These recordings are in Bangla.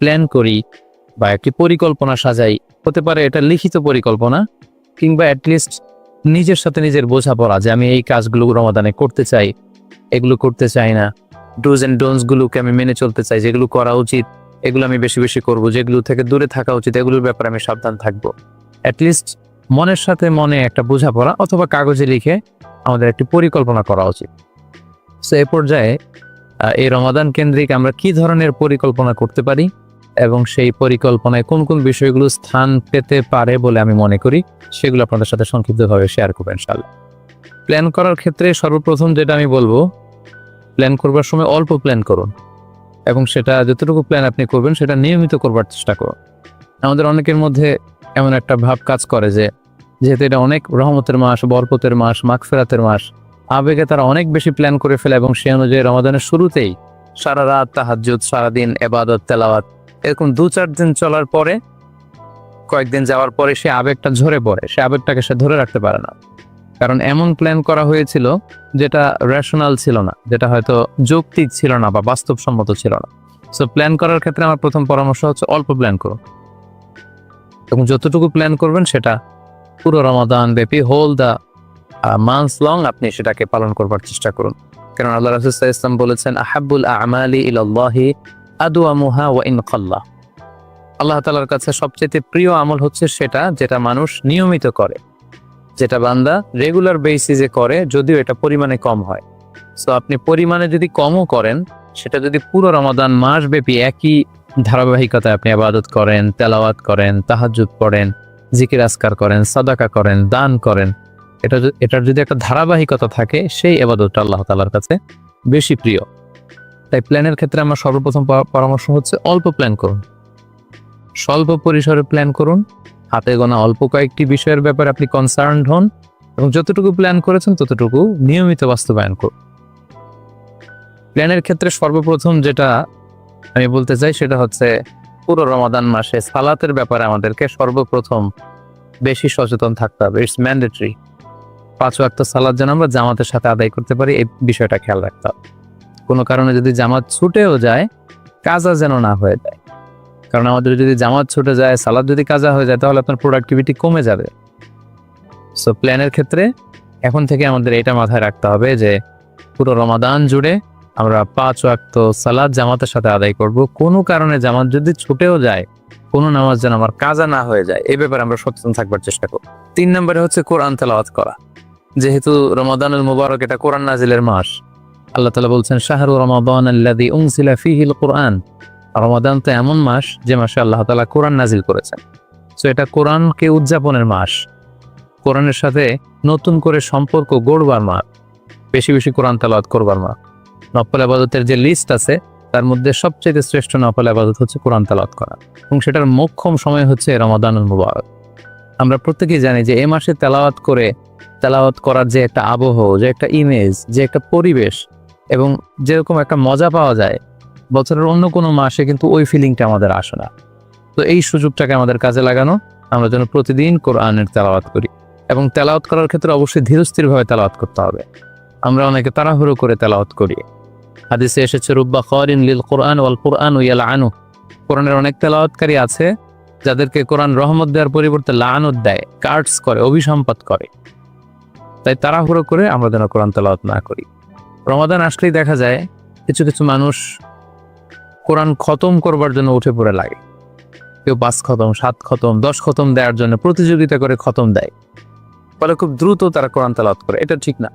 প্ল্যান করি বা একটি পরিকল্পনা সাজাই, হতে পারে এটা লিখিত পরিকল্পনা কিংবা অ্যাটলিস্ট নিজের সাথে নিজের বোঝাপড়া যে আমি এই কাজগুলো রমাদানে করতে চাই, এগুলো করতে চাই না। ডোজ অ্যান্ড ডোনস গুলোকে আমি মেনে চলতে চাই, যেগুলো করা উচিত, এগুলো আমি বেশি বেশি করব, যেগুলো থেকে দূরে থাকা উচিত, এগুলোর ব্যাপারে আমি সাবধান থাকব। অ্যাটলিস্ট মনের সাথে মনে একটা বোঝাপড়া অথবা কাগজে লিখে আমাদের একটি পরিকল্পনা করা উচিত। সো এ পর্যায়ে এই রমাদান কেন্দ্রিক আমরা কি ধরনের পরিকল্পনা করতে পারি? এবং সেই পরিকল্পনায় কোন কোন বিষয়গুলো স্থান পেতে পারে বলে আমি মনে করি, সেগুলো আপনাদের সাথে সংক্ষিপ্তভাবে শেয়ার করবেন ইনশাআল্লাহ। প্ল্যান করার ক্ষেত্রে সর্বপ্রথম যেটা আমি বলব প্ল্যান করবার সময় অল্প প্ল্যান করুন। এবং সেটা যতটুকু প্ল্যান আপনি করবেন, সেটা নিয়মিত করবার চেষ্টা করুন। আমাদের অনেকের মধ্যে এমন একটা ভাব কাজ করে যে, যেহেতু এটা অনেক রহমতের মাস, বরকতের মাস, মাগফেরাতের মাস, আবেগে তারা অনেক বেশি প্ল্যান করে ফেলে এবং সে অনুযায়ী রমাদানের শুরুতেই সারা রাত তাহাজ্জুদ, সারাদিন এবাদত, তেলাওয়াত এরকম দু চার দিন চলার পরে, কয়েকদিন যাওয়ার পরে সে আবেগটা ঝরে পড়ে, সে আবেগটাকে সে ধরে রাখতে পারে না। কারণ এমন প্ল্যান করা হয়েছিল যেটা রেশনাল ছিল না, যেটা হয়তো যৌক্তিক ছিল না বা বাস্তবসম্মত ছিল না। সো প্ল্যান করার ক্ষেত্রে আমার প্রথম পরামর্শ হচ্ছে অল্প প্ল্যান করুন। এবং যতটুকু প্ল্যান করবেন সেটা পুরো রমাদান ব্যাপী হোল দ্য মান্থ লং আপনি সেটাকে পালন করবার চেষ্টা করুন। কারণ আল্লাহ রাসুল ইসলাম বলেছেন আহাবুল আমালি ইলাল্লাহি আদুয়ামুহা ওয়া আল্লাহ তালার কাছে সবচেয়ে প্রিয় আমল হচ্ছে সেটা যেটা মানুষ নিয়মিত করে। যেটা বান্দা রেগুলার বেসিসে করে যদিও এটা পরিমাণে কম হয়। সো আপনি পরিমাণে যদি কমও করেন, সেটা যদি পুরো রমাদান মাস ব্যাপী একই ধারাবাহিকতায় আপনি আবাদত করেন, তেলাওয়াত করেন তাহাজুদ পড়েন, জিকির আসকার করেন, সাদাকা করেন, দান করেন, এটা এটার যদি একটা ধারাবাহিকতা থাকে, সেই আবাদতটা আল্লাহ তালার কাছে বেশি প্রিয়। তাই প্ল্যানের ক্ষেত্রে আমার সর্বপ্রথম পরামর্শ হচ্ছে অল্প প্ল্যান করুন। স্বল্প পরিসরে প্ল্যান করুন। হাতে গোনা অল্প কয়েকটি বিষয়ের ব্যাপারে আপনি কনসার্ন হন এবং যতটুকু প্ল্যান করেছেন ততটুকু নিয়মিত বাস্তবায়ন করুন। প্ল্যানের ক্ষেত্রে সর্বপ্রথম যেটা আমি বলতে চাই সেটা হচ্ছে পুরো রমাদান মাসে সালাতের ব্যাপারে আমাদেরকে সর্বপ্রথম বেশি সচেতন থাকতে হবে। ইটস ম্যান্ডেটরি পাঁচ ওয়াক্ত সালাদ যেন আমরা জামাতের সাথে আদায় করতে পারি, এই বিষয়টা খেয়াল রাখতে হবে। কোনো কারণে যদি জামাত ছুটেও যায়, কাজা যেন না হয়ে যায়। কারণ আমাদের যদি জামাত ছুটে যায়, সালাদ যদি কাজা হয়ে যায়, তাহলে আপনার প্রোডাক্টিভিটি কমে যাবে। সো প্ল্যানের ক্ষেত্রে এখন থেকে আমাদের এটা মাথায় রাখতে হবে যে, পুরো রমাদান জুড়ে আমরা পাঁচ ওয়াক্ত সালাদ জামাতের সাথে আদায় করব। কোনো কারণে জামাত যদি ছুটেও যায়, কোনো নামাজ যেন আমার কাজা না হয়ে যায়, এ ব্যাপারে আমরা সচেতন থাকবার চেষ্টা করব। তিন নম্বরে হচ্ছে কোরআন তেলাওয়াত করা। যেহেতু রমাদানুল মুবারক এটা কোরআন নাজিলের মাস আল্লাহ তালা বলছেন, শাহরু রমাদান কোরআন রমাদান তো এমন মাস যে মাসে আল্লাহ তালা কোরআন নাজিল করেছেন। সো এটা কোরআনকে উদযাপনের মাস। কোরআনের সাথে নতুন করে সম্পর্ক গড়বার মাস। বেশি বেশি কোরআন তেলাওয়াত করবার মাস। নফল আবাদতের যে লিস্ট আছে, তার মধ্যে সবচেয়ে শ্রেষ্ঠ নফল আবাদত হচ্ছে কোরআন তালাত করা। এবং সেটার মোক্ষম সময় হচ্ছে রমাদানুল মুবারক। আমরা প্রত্যেকেই জানি যে, এ মাসে তেলাওয়াত করে, তেলাওয়াত করার যে একটা আবহ, যে একটা ইমেজ যে একটা পরিবেশ এবং যেরকম একটা মজা পাওয়া যায়, বছরের অন্য কোনো মাসে কিন্তু ওই ফিলিংটা আমাদের আসে না। তো এই সুযোগটাকে আমাদের কাজে লাগানো, আমরা যেন প্রতিদিন কোরআনের তেলাওয়াত করি এবং তেলাওয়াত করার ক্ষেত্রে অবশ্যই ধীরস্থিরভাবে তেলাওয়াত করতে হবে। আমরা অনেকে তাড়াহুড়ো করে তেলাওয়াত করি। হাদিসে এসেছে, রুব্বা খরিন লিল কোরআন ওয়াল কোরআন ইয়াল আনু কোরআনের অনেক তেলাওয়াতকারী আছে, যাদেরকে কোরআন রহমত দেওয়ার পরিবর্তে লানত দেয় কার্ডস করে অভিসম্পাদ করে। তাই তাড়াহুড়ো করে আমরা যেন কোরআন তেলাওয়াত না করি। রমাদান আসলেই দেখা যায় কিছু কিছু মানুষ কোরআন খতম করবার জন্য উঠে পড়ে লাগে। কেউ পাঁচ খতম, সাত খতম, দশ খতম দেওয়ার জন্য প্রতিযোগিতা করে খতম দেয়। ফলে খুব দ্রুত তারা কোরআন তেলাওয়াত করে। এটা ঠিক না।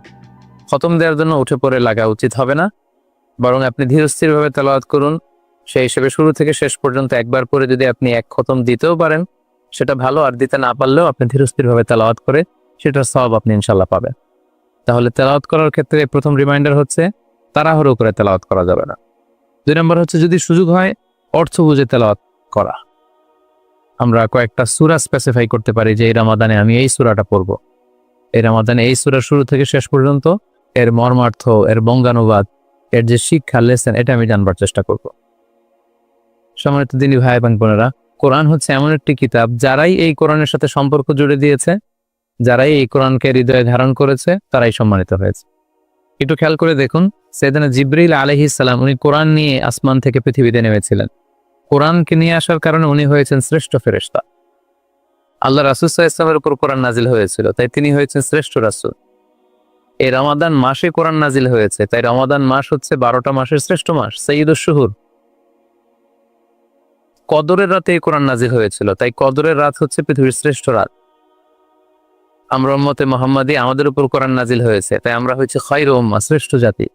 খতম দেওয়ার জন্য উঠে পড়ে লাগা উচিত হবে না। বরং আপনি ধীরস্থিরভাবে তেলাওয়াত করুন। সেই হিসেবে শুরু থেকে শেষ পর্যন্ত একবার পরে যদি আপনি এক খতম দিতেও পারেন, সেটা ভালো। আর দিতে না পারলেও আপনি ধীরস্থিরভাবে তেলাওয়াত করে সেটার সব আপনি ইনশাল্লাহ পাবেন। তাহলে তেলাওয়াত করার ক্ষেত্রে প্রথম রিমাইন্ডার হচ্ছে, তাড়াহুড়ো করে তেলাওয়াত করা যাবে না। দুই নম্বর হচ্ছে যদি সুযোগ হয়, অর্থ বুঝে তেলাওয়াত করা। আমরা কয়েকটা সুরা স্পেসিফাই করতে পারি যে, এই রামাদানে আমি এই সুরাটা পড়ব। এই রামাদানে এই সুরা শুরু থেকে শেষ পর্যন্ত এর মর্মার্থ, এর বঙ্গানুবাদ, এর যে শিক্ষা লেসেন এটা আমি জানবার চেষ্টা করব। সম্মানিত দিনী ভাই এবং বোনেরা, কোরআন হচ্ছে এমন একটি কিতাব যারাই এই কোরআনের সাথে সম্পর্ক জুড়ে দিয়েছে যারাই এই কোরআনকে হৃদয়ে ধারণ করেছে, তারাই সম্মানিত হয়েছে। একটু খেয়াল করে দেখুন, সেদিন জিব্রিল আলহি সালাম, উনি কোরআন নিয়ে আসমান থেকে পৃথিবীতে নেমেছিলেন। কোরআনকে নিয়ে আসার কারণে উনি হয়েছেন শ্রেষ্ঠ ফেরেশতা। আল্লাহ রাসুসাহ ইসলামের উপর কোরআন নাজিল হয়েছিল, তাই তিনি হয়েছেন শ্রেষ্ঠ রাসুল। এই রমাদান মাসে কোরআন নাজিল হয়েছে, তাই রমাদান মাস হচ্ছে বারোটা মাসের শ্রেষ্ঠ মাস সঈদুল শুহুর কদরের রাতে এই কোরআন নাজিল হয়েছিল, তাই কদরের রাত হচ্ছে পৃথিবীর শ্রেষ্ঠ রাত। আমরা মতে মোহাম্মদী আমাদের উপর কোরআন নাজিল হয়েছে, তাই আমরা হচ্ছে খৈর উম্মা শ্রেষ্ঠ জাতি।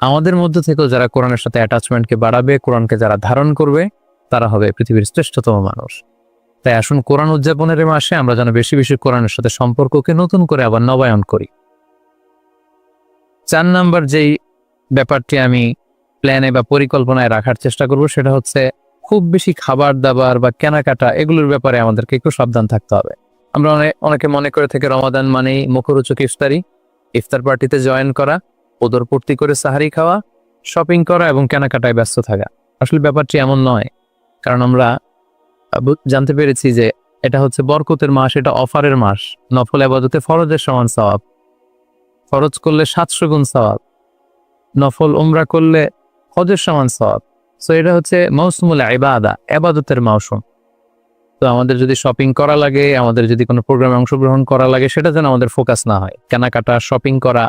আমাদের মধ্য থেকেও যারা কোরআনের সাথে অ্যাটাচমেন্টকে বাড়াবে, কোরআনকে যারা ধারণ করবে, তারা হবে পৃথিবীর শ্রেষ্ঠতম মানুষ। তাই আসুন কোরআন উদযাপনের মাসে আমরা যেন বেশি বেশি কোরআনের সাথে সম্পর্ককে নতুন করে আবার নবায়ন করি। চার নাম্বার যেই ব্যাপারটি আমি প্ল্যানে বা পরিকল্পনায় রাখার চেষ্টা করব, সেটা হচ্ছে খুব বেশি খাবার দাবার বা কেনাকাটা, এগুলোর ব্যাপারে আমাদেরকে একটু সাবধান থাকতে হবে। আমরা অনেকে মনে করে থেকে রমাদান মানেই মুখরোচক ইফতারি। ইফতার পার্টিতে জয়েন করা, ওদর পূর্তি করে সাহারি খাওয়া, শপিং করা এবং কেনাকাটায় ব্যস্ত থাকা। আসলে ব্যাপারটি এমন নয়। কারণ আমরা জানতে পেরেছি যে এটা হচ্ছে বরকতের মাস, এটা অফারের মাস। নফল আবাদতে ফরজের সমান সওয়াব। ফরজ করলে সাতশো গুণ সওয়াব। নফল উমরা করলে হজের সমান সওয়াব। সো এটা হচ্ছে মৌসুমুল ইবাদা এবাদতের মৌসুম। তো আমাদের যদি শপিং করা লাগে, আমাদের যদি কোনো প্রোগ্রামে অংশগ্রহণ করা লাগে, সেটা যেন আমাদের ফোকাস না হয়। কেনাকাটা শপিং করা,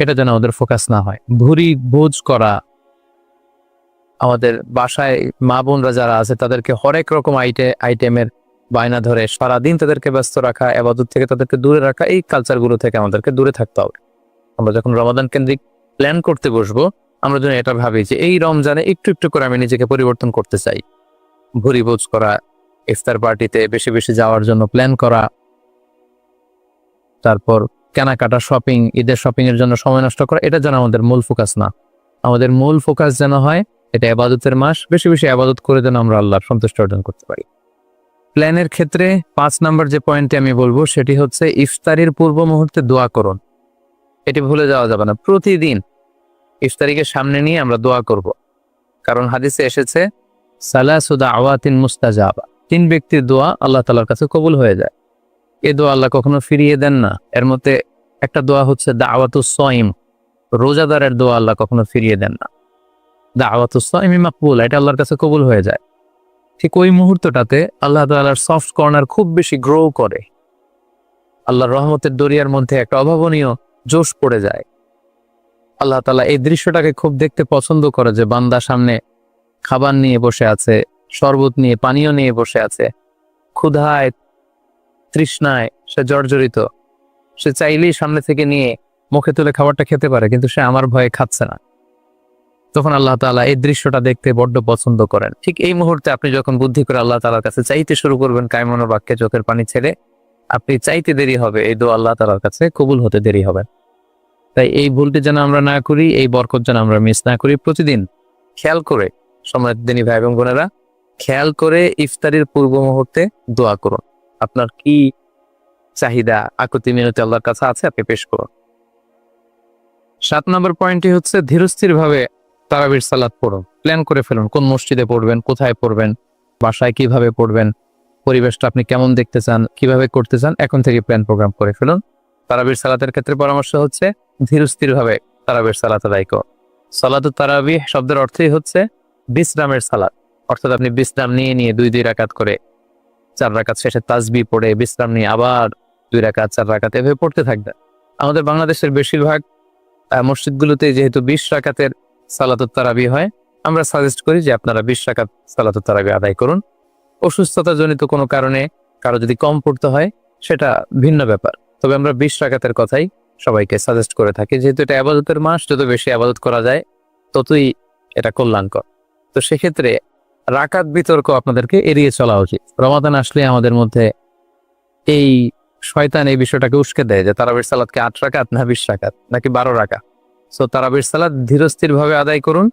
এটা যেন আমাদের ফোকাস না হয়। ভুরি ভোজ করা, আমাদের বাসায় মা বোনরা যারা আছে, তাদেরকে হরেক রকম আইটে, আইটেমের বায়না ধরে সারাদিন তাদেরকে ব্যস্ত রাখা এবাদত থেকে তাদেরকে দূরে রাখা, এই কালচারগুলো থেকে আমাদেরকে দূরে থাকতে হবে। আমরা যখন রমাদান কেন্দ্রিক প্ল্যান করতে বসবো, আমরা যেন এটা ভাবি যে এই রমজানে একটু একটু করে আমি নিজেকে পরিবর্তন করতে চাই। ভুরি ভোজ করা, ইফতার পার্টিতে বেশি বেশি যাওয়ার জন্য প্ল্যান করা, তারপর কেনাকাটা শপিং ঈদের শপিং এর জন্য সময় নষ্ট করা, এটা যেন আমাদের মূল ফোকাস না। আমাদের মূল ফোকাস যেন হয়, এটা আবাদতের মাস, বেশি বেশি আবাদত করে যেন আমরা আল্লাহর সন্তুষ্ট অর্জন করতে পারি। প্ল্যানের ক্ষেত্রে পাঁচ নাম্বার যে পয়েন্টটি আমি বলব, সেটি হচ্ছে ইফতারির পূর্ব মুহূর্তে দোয়া করুন। এটি ভুলে যাওয়া যাবে না। প্রতিদিন ইফতারিকে সামনে নিয়ে আমরা দোয়া করব। কারণ হাদিসে এসেছে সালাসুদা আওয়াতিন মুস্তাজাবা। তিন ব্যক্তির দোয়া আল্লাহ তালার কাছে কবুল হয়ে যায়। এ দোয়া আল্লাহ কখনো ফিরিয়ে দেন না। এর মধ্যে একটা দোয়া হচ্ছে দাওয়াতু সয়িম। রোজাদারের দোয়া আল্লাহ কখনো ফিরিয়ে দেন না। দাওয়াতু সয়িমি মাকবুল, এটা আল্লাহর কাছে কবুল হয়ে যায়। ঠিক ওই মুহূর্তটাতে আল্লাহ তাআলার সফট কর্নার খুব বেশি গ্রো করে। আল্লাহর রহমতের দরিয়ার মধ্যে একটা অভাবনীয় জোশ পড়ে যায়। আল্লাহ তাআলা এই দৃশ্যটাকে খুব দেখতে পছন্দ করে যে বান্দা সামনে খাবার নিয়ে বসে আছে, শরবত নিয়ে, পানীয় নিয়ে বসে আছে। ক্ষুধায়, তৃষ্ণায়, সে জর্জরিত। সে চাইলেই সামনে থেকে নিয়ে মুখে তুলে খাবারটা খেতে পারে, কিন্তু সে আমার ভয়ে খাচ্ছে না। তখন আল্লাহ তাআলা এই দৃশ্যটা দেখতে বড্ড পছন্দ করেন। ঠিক এই মুহূর্তে আপনি যখন বুদ্ধি করে আল্লাহ তাআলার কাছে চাইতে শুরু করবেন কায়মনোর বাক্যে চোখের পানি ছেড়ে, আপনি চাইতে দেরি হবে, এই দো আল্লাহ তাআলার কাছে কবুল হতে দেরি হবে। তাই এই ভুলটি যেন আমরা না করি, এই বরকত যেন আমরা মিস না করি, প্রতিদিন খেয়াল করে সম্রাট দিনী ভাই এবং বোনেরা, খেয়াল করে ইফতারির পূর্ব মুহূর্তে দোয়া করুন। আপনার কি চাহিদা, আকুতি মিনতি আল্লাহর কাছে আছে? আপনি পেশ করুন। সাত নম্বর পয়েন্টটি হচ্ছে ধীরস্থির ভাবে তারাবির সালাত পড়ুন। প্ল্যান করে ফেলুন, কোন মসজিদে পড়বেন, কোথায় পড়বেন, বাসায় কীভাবে পড়বেন, পরিবেশটা আপনি কেমন দেখতে চান, কীভাবে করতে চান, এখন থেকে প্ল্যান প্রোগ্রাম করে ফেলুন। তারাবির সালাতের ক্ষেত্রে পরামর্শ হচ্ছে ধীরস্থির ভাবে তারাবির সালাত আদায় করুন। সালাতু তারাবি শব্দের অর্থই হচ্ছে বিশ্রামের সালাত অর্থাৎ আপনি বিশ্রাম নিয়ে নিয়ে দুই দুই রাকাত করে চার রাকাত শেষে তাজবি পড়ে বিশ্রাম নিয়ে আবার দুই রাকাত, চার রাকাত এভাবে পড়তে থাকবেন। আমাদের বাংলাদেশের বেশিরভাগ মসজিদগুলোতে যেহেতু বিশ রাকাতের সালাতুত তারাবি হয়, আমরা সাজেস্ট করি যে আপনারা বিশ রাকাত সালাতুত তারাবি আদায় করুন। অসুস্থতা জনিত কোনো কারণে কারও যদি কম পড়তে হয়, সেটা ভিন্ন ব্যাপার। তবে আমরা বিশ রাকাতের কথাই সবাইকে সাজেস্ট করে থাকি। যেহেতু এটা আবাদতের মাস, যত বেশি আবাদত করা যায়, ততই এটা কল্যাণকর। তো সেক্ষেত্রে রাকাত বিতর্ক আপনাদেরকে এড়িয়ে চলা উচিত। রমাদান আসলে আমাদের মধ্যে এই শয়তান এই বিষয়টাকে উস্কে দেয় যে তারাবির সালাদকে আট রাকাত না বিশ রাকাত নাকি বারো রাকাত। সো তারাবির সালাদ ধীরস্থির ভাবে আদায় করুন,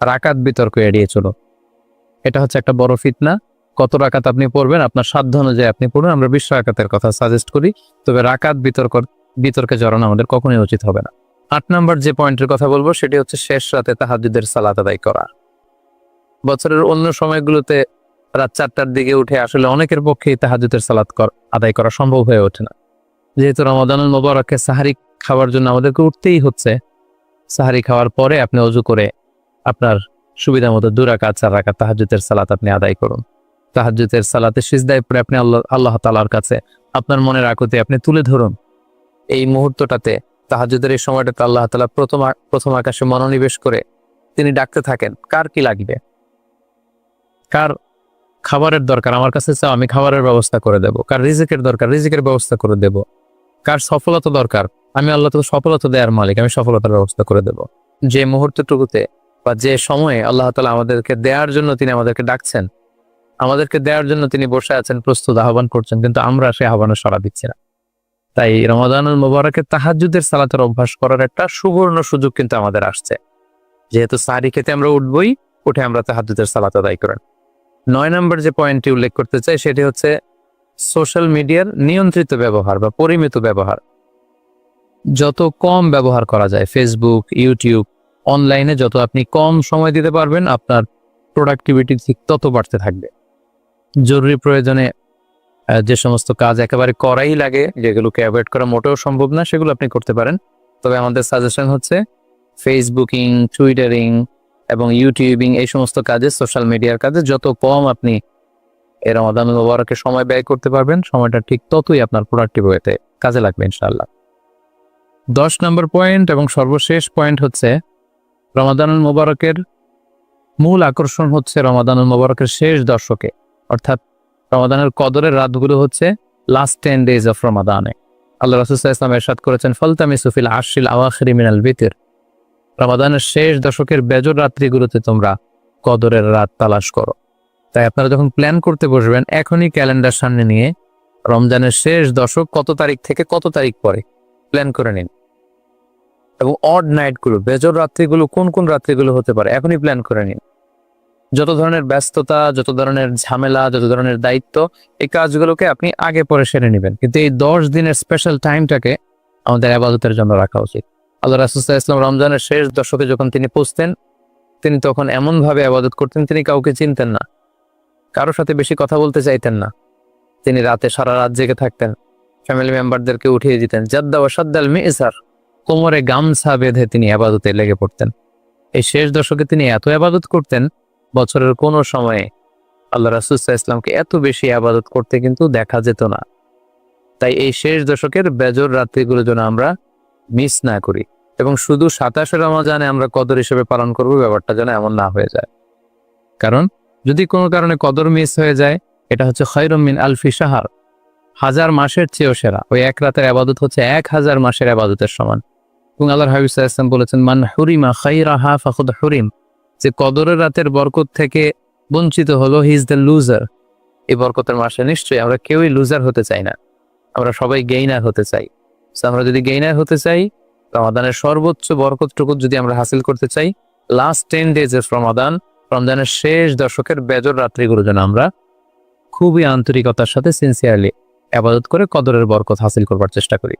রাকাত বিতর্ক এড়িয়ে চলুন। এটা হচ্ছে একটা বড় ফিতনা। কত রাকাত আপনি পড়বেন, আপনার সাধ্য অনুযায়ী আপনি পড়ুন। আমরা বিশ রাকাতের কথা সাজেস্ট করি, তবে রাকাত বিতর্ক, বিতর্কে জড়ানো আমাদের কখনোই উচিত হবে না। আট নাম্বার যে পয়েন্টের কথা বলব, সেটি হচ্ছে শেষ রাতে তাহাজুদের সালাত আদায় করা। বছরের অন্য সময়গুলোতে রাত চারটার দিকে উঠে আসলে অনেকের পক্ষেই তাহাজুদের সালাত আদায় করা সম্ভব হয়ে ওঠে না। যেহেতু রমাদানুল মোবারকে সাহারি খাওয়ার জন্য আমাদেরকে উঠতেই হচ্ছে, সাহারি খাওয়ার পরে আপনি অজু করে আপনার সুবিধা মতো দুরাকাত চার রাকাত তাহাজ্জুদের সালাত আপনি আদায় করুন। তাহাজ্জুদের সালাতে সিজদায় পরে আপনি আল্লাহ আল্লাহ তালার কাছে আপনার মনের আকুতি আপনি তুলে ধরুন। এই মুহূর্তটাতে তাহাজ্জুদের এই সময়টাতে আল্লাহ তালা প্রথম প্রথম আকাশে মনোনিবেশ করে তিনি ডাকতে থাকেন, কার কি লাগবে? কার খাবারের দরকার? আমার কাছে চাও, আমি খাবারের ব্যবস্থা করে দেব। কার রিজিকের দরকার? রিজিকের ব্যবস্থা করে দেব। কার সফলতা দরকার? আমি আল্লাহ তো সফলতা দেওয়ার মালিক, আমি সফলতার ব্যবস্থা করে দেব। যে মুহূর্তটুকুতে বা যে সময়ে আল্লাহ তালা আমাদেরকে দেওয়ার জন্য তিনি আমাদেরকে ডাকছেন, আমাদেরকে দেওয়ার জন্য তিনি বসে আছেন, প্রস্তুত, আহ্বান করছেন, কিন্তু আমরা সেই আহ্বানে সাড়া দিচ্ছি না। তাই রমাদানুল মোবারকে তাহাজুদের সালাতের অভ্যাস করার একটা সুবর্ণ সুযোগ কিন্তু আমাদের আসছে। যেহেতু সারি খেতে আমরা উঠবই, উঠে আমরা তাহাজুদের সালাত আদায় করেন। নয় নম্বর যে পয়েন্টটি উল্লেখ করতে চাই, সেটি হচ্ছে সোশ্যাল মিডিয়ার নিয়ন্ত্রিত ব্যবহার বা পরিমিত ব্যবহার। যত কম ব্যবহার করা যায় ফেসবুক ইউটিউব অনলাইনে যত আপনি কম সময় দিতে পারবেন, আপনার প্রোডাক্টিভিটি ঠিক তত বাড়তে থাকবে। জরুরি প্রয়োজনে যে সমস্ত কাজ একেবারে করাই লাগে, যেগুলোকে অ্যাভয়েড করা মোটেও সম্ভব না, সেগুলো আপনি করতে পারেন। তবে আমাদের সাজেশন হচ্ছে ফেসবুকিং টুইটারিং এবং ইউটিউবিং এই সমস্ত কাজে সোশ্যাল মিডিয়ার কাজে যত কম আপনি এর রমাদান মোবারকে সময় ব্যয় করতে পারবেন, সময়টা ঠিক ততই আপনার প্রোডাক্টিভ হয়েতে কাজে লাগবে ইনশাআল্লাহ। দশ নম্বর পয়েন্ট এবং সর্বশেষ পয়েন্ট হচ্ছে রমাদানুল মোবারকের মূল আকর্ষণ হচ্ছে রমাদানুল মোবারকের শেষ দশকে। অর্থাৎ রমাদানের কদরের রাতগুলো হচ্ছে লাস্ট টেন ডেজ অফ রমাদানে। আল্লাহ রাসুসাহ ইসলাম এরশাদ করেছেন ফলতামি সুফিল আশিল আওয়াখরি মিনাল বিতির। রমাদানের শেষ দশকের বেজর রাত্রিগুলোতে তোমরা কদরের রাত তালাশ করো। তাই আপনারা যখন প্ল্যান করতে বসবেন, এখনই ক্যালেন্ডার সামনে নিয়ে রমজানের শেষ দশক কত তারিখ থেকে কত তারিখ পরে প্ল্যান করে নিন। এবং অড নাইটগুলো বেজর রাত্রিগুলো কোন কোন রাত্রিগুলো হতে পারে, এখনই প্ল্যান করে নিন। যত ধরনের ব্যস্ততা, যত ধরনের ঝামেলা, যত ধরনের দায়িত্ব, এই কাজগুলোকে আপনি আগে পরে সেরে নেবেন। কিন্তু এই দশ দিনের স্পেশাল টাইমটাকে আমাদের আবাদতের জন্য রাখা উচিত। আল্লাহ রাসুসাহ ইসলাম রমজানের শেষ দশকে যখন তিনি পৌঁছতেন, তিনি তখন এমনভাবে আবাদত করতেন, তিনি কাউকে চিনতেন না। কারোর সাথে বেশি কথা বলতে চাইতেন না। তিনি রাতে সারা রাত জেগে থাকতেন। ফ্যামিলি মেম্বারদেরকে উঠিয়ে দিতেন। জাদ্দা ও সাদ্দাল মেসার, কোমরে গামছা বেঁধে তিনি আবাদতে লেগে পড়তেন। এই শেষ দশকে তিনি এত আবাদত করতেন বছরের কোনো সময়ে আল্লাহ রাসুসাহ ইসলামকে এত বেশি আবাদত করতে কিন্তু দেখা যেত না। তাই এই শেষ দশকের বেজর রাত্রিগুলো যেন আমরা মিস না করি এবং শুধু সাতাশে রমাজানে আমরা কদর হিসেবে পালন করব, ব্যাপারটা যেন এমন না হয়ে যায়। কারণ যদি কোনো কারণে কদর মিস হয়ে যায়, এটা হচ্ছে খৈরমিন আলফি সাহার হাজার মাসের চেয়েও সেরা। ওই এক রাতের আবাদত হচ্ছে এক হাজার মাসের আবাদতের সমান। এবং আল্লাহ হাবিব ইসলাম বলেছেন, মান হুরিমা খাইরাহা ফাখুদ হুরিম। যে কদরের রাতের বরকত থেকে বঞ্চিত হলো হি ইজ দ্য লুজার এই বরকতের মাসে নিশ্চয়ই আমরা কেউই লুজার হতে চাই না। আমরা সবাই গেইনার হতে চাই। আমরা যদি গেইনার হতে চাই, রমাদানের সর্বোচ্চ বরকতটুকু যদি আমরা হাসিল করতে চাই লাস্ট টেন ডেজ এর রমাদান রমজানের শেষ দশকের বেজর রাত্রিগুলো যেন আমরা খুবই আন্তরিকতার সাথে সিনসিয়ারলি আবাদত করে কদরের বরকত হাসিল করবার চেষ্টা করি।